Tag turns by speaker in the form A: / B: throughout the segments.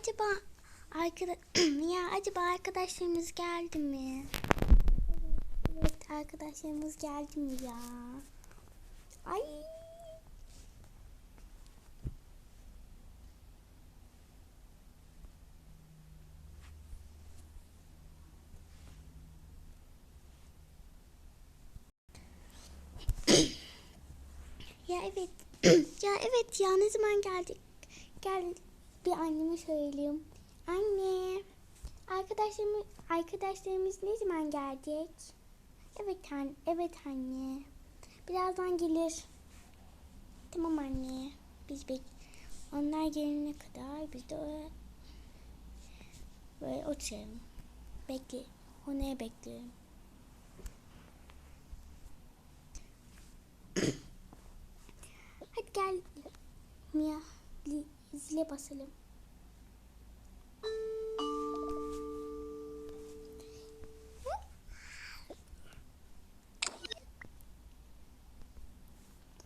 A: acaba arkada ya acaba arkadaşlarımız geldi mi? Evet arkadaşlarımız geldi mi ya? Ay. Ya evet. ya evet ya ne zaman geldik? Gel bir anneme söyleyeyim. Anne. Arkadaşlarımız, arkadaşlarımız ne zaman gelecek? Evet anne. Evet anne. Birazdan gelir. Tamam anne. Biz bek onlar gelene kadar biz de öyle- böyle oturalım. Bekle. Onları bekliyorum. Hadi gel Mia zile basalım.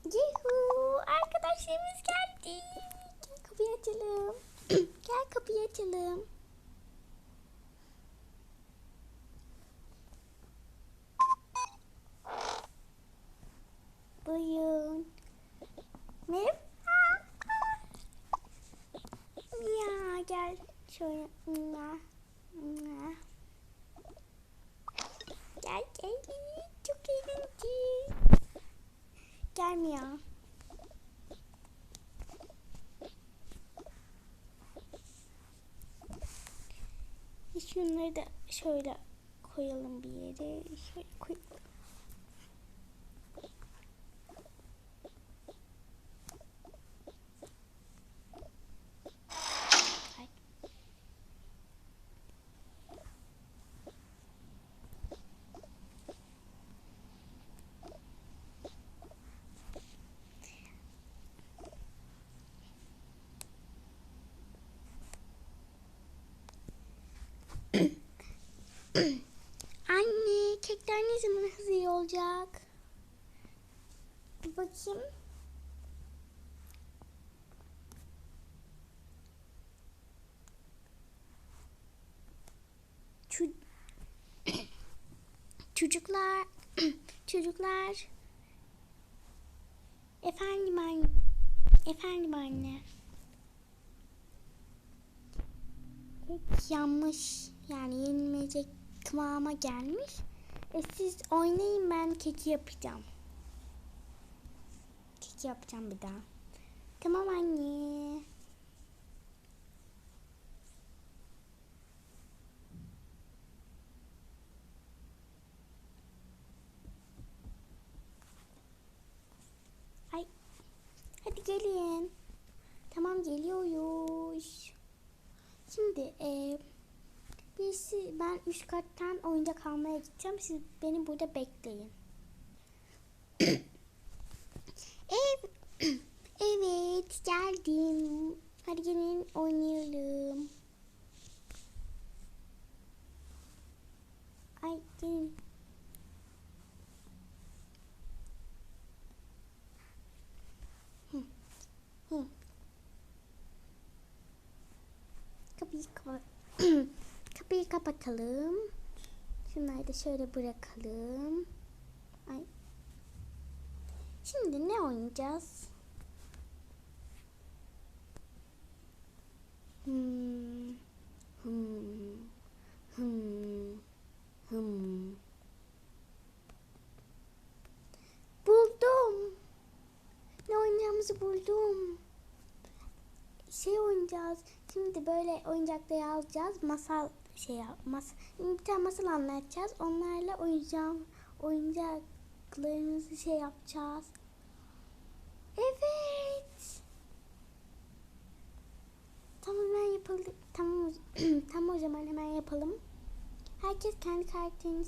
A: Yuhu arkadaşlarımız geldi. Gel kapıyı açalım. gel kapıyı açalım. Buyurun. Merhaba. Ya gel şöyle. Gel gel. Çok eğlenceli. Gelmiyor. Şunları da şöyle koyalım bir yere. Şöyle koyalım. Ay. Anne, kekler ne zaman hazır olacak? Bir bakayım. Çocuklar, çocuklar. Efendim anne. Efendim anne. Kek yanmış. Yani yenilmeyecek kıvama gelmiş. E siz oynayın ben keki yapacağım. Keki yapacağım bir daha. Tamam anne. Ay. Hadi gelin. Tamam geliyoruz. Şimdi e, birisi ben üst kattan oyuncak almaya gideceğim. Siz beni burada bekleyin. Geldim. Hadi gelin oynayalım. Ay gelin. Hı, hı. Kapıyı kapat. Kapıyı kapatalım. Şunları da şöyle bırakalım. Ay. Şimdi ne oynayacağız? Buldum. Şey oynayacağız. Şimdi böyle oyuncakları alacağız. Masal şey mas bir tane masal anlatacağız. Onlarla oyuncağım oyuncaklarımızı şey yapacağız. Evet. Tamam hemen yapalım. Tamam. tamam o zaman hemen yapalım. Herkes kendi karakterini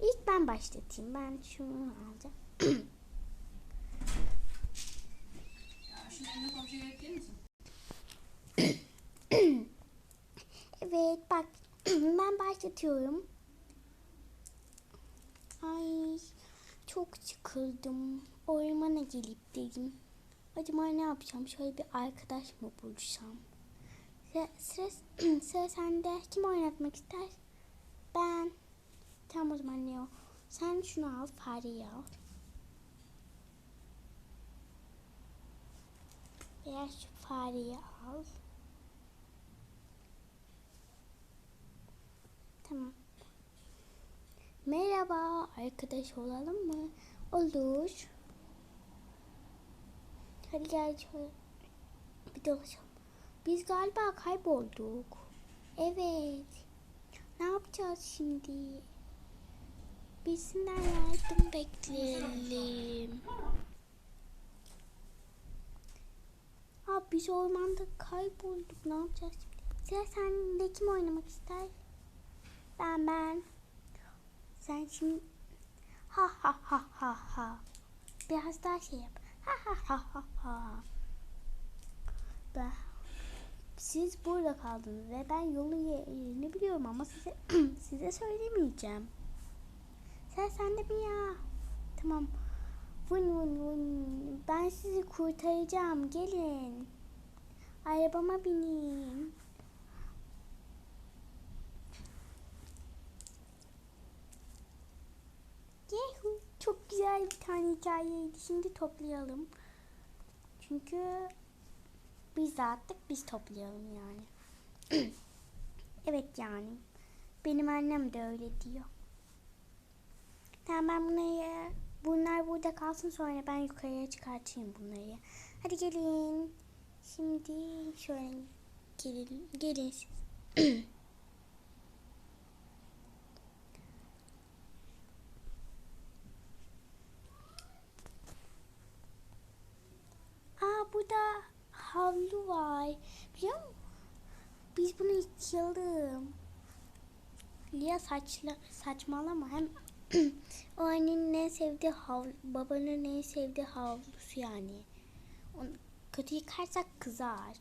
A: ilk ben başlatayım. Ben şunu alacağım.
B: Ya şunu eline komşuya verir misin?
A: Evet bak ben başlatıyorum. Ay çok sıkıldım. Ormana gelip dedim. Acaba ne yapacağım? Şöyle bir arkadaş mı bulsam? Sıra, sıra, sende. Kim oynatmak ister? Ben. Tamam o zaman Leo. Sen şunu al. Fareyi al. Veya şu fareyi al. Tamam. Merhaba. Arkadaş olalım mı? Olur. Hadi gel şöyle. Bir dolaşalım. Biz galiba kaybolduk. Evet. Ne yapacağız şimdi? Bizden yardım bekleyelim. Abi biz ormanda kaybolduk. Ne yapacağız şimdi? Sıra sende kim oynamak ister? Ben ben. Sen şimdi ha ha ha ha ha. Biraz daha şey yap. Ha ha ha ha ha. Ben, siz burada kaldınız ve ben yolu yerini biliyorum ama size size söylemeyeceğim. Sen sen de mi ya? Tamam. Vın vın vın. Ben sizi kurtaracağım. Gelin. Arabama binin. Yehu. Çok güzel bir tane hikayeydi. Şimdi toplayalım. Çünkü biz dağıttık biz toplayalım yani. evet yani. Benim annem de öyle diyor. Tamam ben bunları bunlar burada kalsın sonra ben yukarıya çıkartayım bunları. Hadi gelin. Şimdi şöyle gelin. Gelin siz. Aa burada havlu var. Biliyor musun? Biz bunu içelim. Lia saçla, saçmalama hem o annenin en sevdiği havlu, babanın en sevdiği havlusu yani. Onu kötü yıkarsak kızar.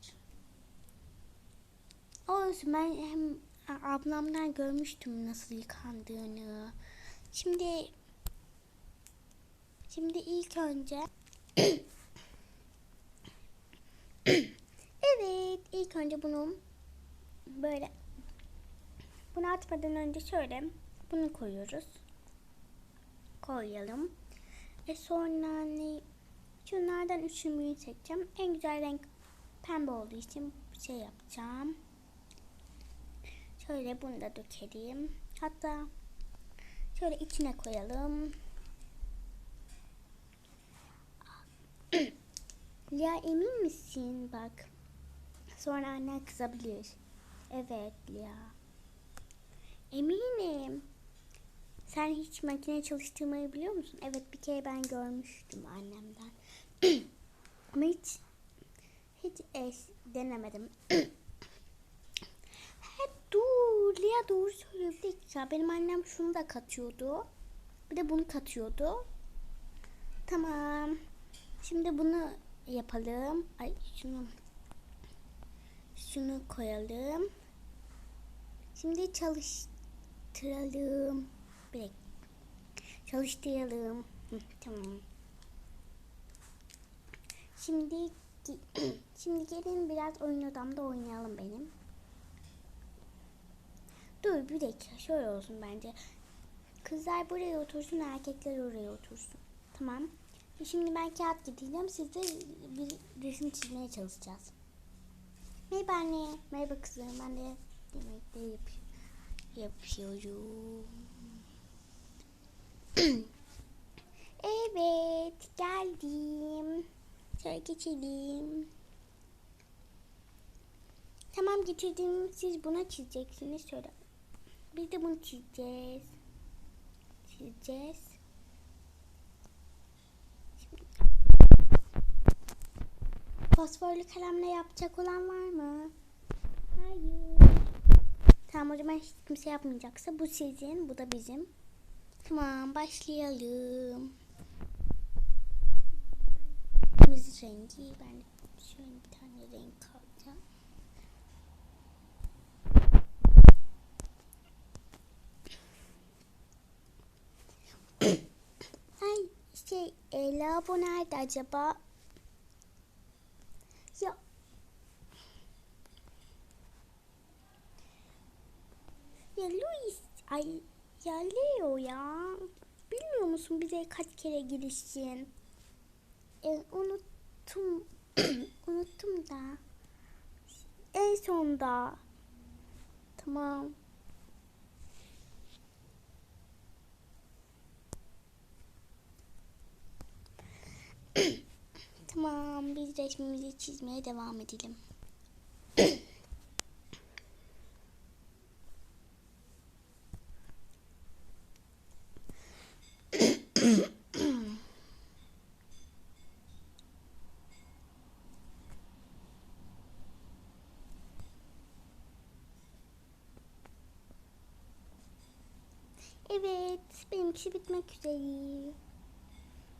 A: Olsun ben hem ablamdan görmüştüm nasıl yıkandığını. Şimdi şimdi ilk önce evet ilk önce bunu böyle bunu atmadan önce şöyle bunu koyuyoruz. Koyalım. E sonra ne? Şunlardan üçünü seçeceğim. En güzel renk pembe olduğu için şey yapacağım. Şöyle bunu da dökelim. Hatta şöyle içine koyalım. Ya emin misin? Bak. Sonra annen kızabilir. Evet ya. Eminim. Sen hiç makine çalıştırmayı biliyor musun? Evet bir kere ben görmüştüm annemden. Ama hiç hiç eş denemedim. Hep dur. Lia doğru söylüyor. Bir dakika. Benim annem şunu da katıyordu. Bir de bunu katıyordu. Tamam. Şimdi bunu yapalım. Ay şunu şunu koyalım. Şimdi çalıştıralım. Bir dakika. Çalıştıralım. Tamam. Şimdi şimdi gelin biraz oyun odamda oynayalım benim. Dur bir dakika şöyle olsun bence. Kızlar buraya otursun erkekler oraya otursun. Tamam. Şimdi ben kağıt getireceğim. Siz de bir resim çizmeye çalışacağız. Merhaba anne. Merhaba kızım. Ben de yemekleri yapıyorum. Yapıyorum. evet. Geldim. Şöyle geçelim. Tamam getirdim. Siz buna çizeceksiniz. Şöyle. Biz de bunu çizeceğiz. Çizeceğiz. Fosforlu kalemle yapacak olan var mı? Hayır. Tamam o zaman hiç kimse yapmayacaksa bu sizin, bu da bizim. Tamam başlayalım. Kırmızı rengi ben şöyle bir tane renk alacağım. Ay şey e, lavabo nerede acaba? Ya Ya Luis ay ya Leo ya. Bilmiyor musun bize kaç kere girişsin? E, unuttum. unuttum da. En sonda. Tamam. tamam biz resmimizi çizmeye devam edelim. Evet, benimkisi bitmek üzere.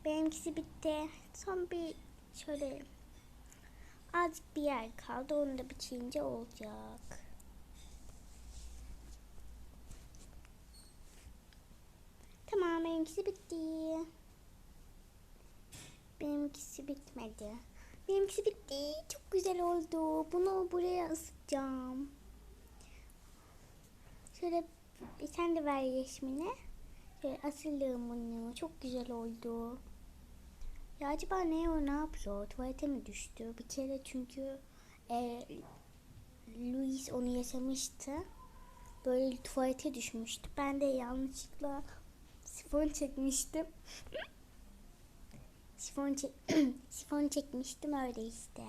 A: Benimkisi bitti. Son bir şöyle azıcık bir yer kaldı. Onu da bitince olacak. Tamam, benimkisi bitti. Benimkisi bitmedi. Benimkisi bitti. Çok güzel oldu. Bunu buraya asacağım. Şöyle bir sen de ver resmini. Şöyle asılığım bunu. Çok güzel oldu. Ya acaba ne o ne yapıyor? Tuvalete mi düştü? Bir kere çünkü e, Louis onu yaşamıştı. Böyle tuvalete düşmüştü. Ben de yanlışlıkla sifon çekmiştim. sifon, çek sifon çekmiştim öyle işte.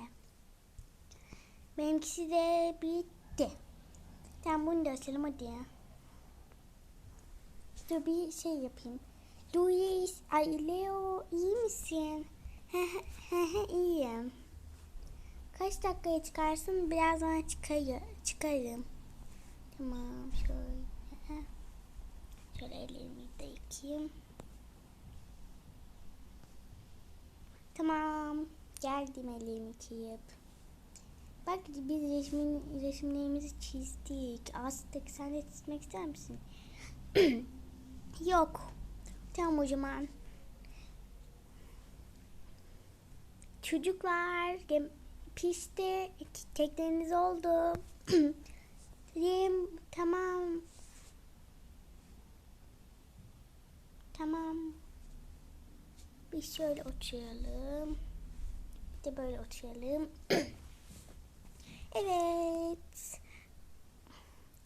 A: Benimkisi de bitti. Tamam bunu da açalım hadi. Dur bir şey yapayım. Louis, ay Leo iyi misin? İyiyim. Kaç dakikaya çıkarsın? Birazdan çıkayım. çıkarım. Tamam şöyle. Şöyle ellerimi de yıkayayım. Tamam. Geldim ellerimi yıkayıp. Bak biz resmin, resimlerimizi çizdik. Astık. Sen de çizmek ister misin? Yok. Tamam o zaman. Çocuklar pişti. Kekleriniz oldu. Yem tamam. Tamam. Biz şöyle oturalım. Bir de böyle oturalım. evet.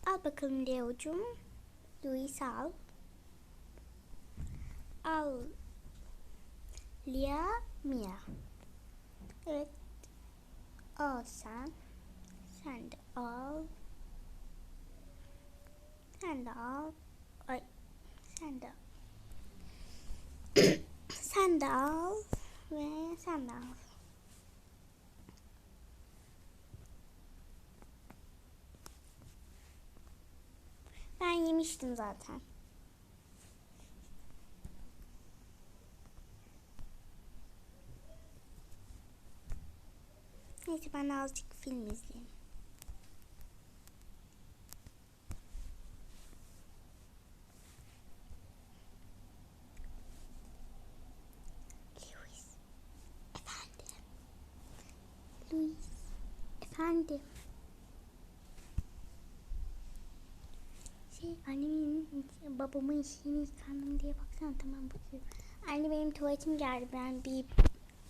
A: Al bakalım Leo'cum. Louis al. Al. Lia Mia. Evet. Al sen. Sen de al. Sen de al. Ay. Sen de sen de al. Ve sen de al. Ben yemiştim zaten. Neyse ben azıcık film izleyeyim. Louis. Efendim. Louis. Efendim. Şey annemin babamın işini yıkandım diye baksana tamam bakıyorum. Anne benim tuvaletim geldi ben bir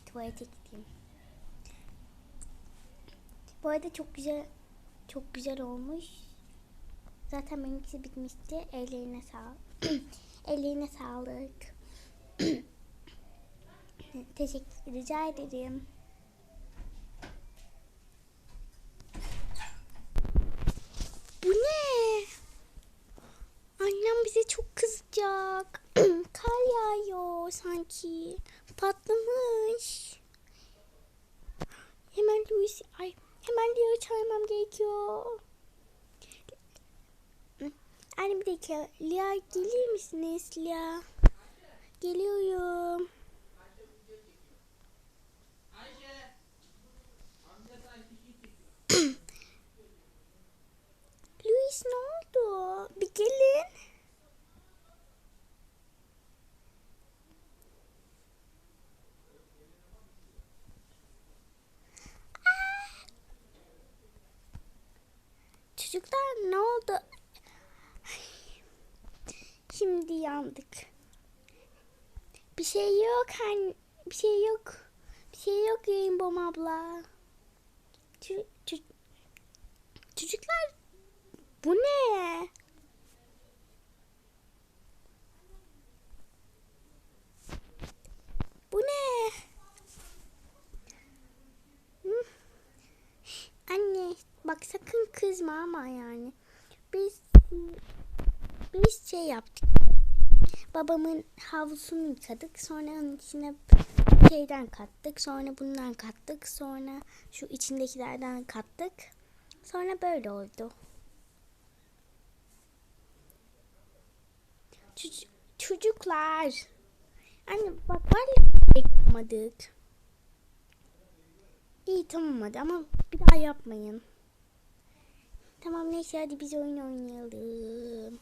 A: tuvalete gideyim. Bu arada çok güzel çok güzel olmuş. Zaten benimkisi bitmişti. Ellerine sağlık. Ellerine sağlık. Teşekkür rica ederim. Bu ne? Annem bize çok kızacak. Kar yağıyor sanki. Patlamış. Hemen Louis, ay hemen Leo'yu çağırmam gerekiyor. Anne bir dakika. Lia gelir misiniz Lia? Geliyorum. Louis ne oldu? Bir gelin. Çocuklar ne oldu? Şimdi yandık. Bir şey yok hani bir şey yok. Bir şey yok Rainbow abla. Ço- ço- çocuklar bu ne? Bu ne? Hı? Anne bak sakın kızma ama yani. Biz biz şey yaptık. Babamın havlusunu yıkadık. Sonra onun içine şeyden kattık. Sonra bundan kattık. Sonra şu içindekilerden kattık. Sonra böyle oldu. Çoc- çocuklar. Anne bak var ya yapmadık. İyi tamam hadi ama bir daha yapmayın. Tamam neyse hadi biz oyun oynayalım.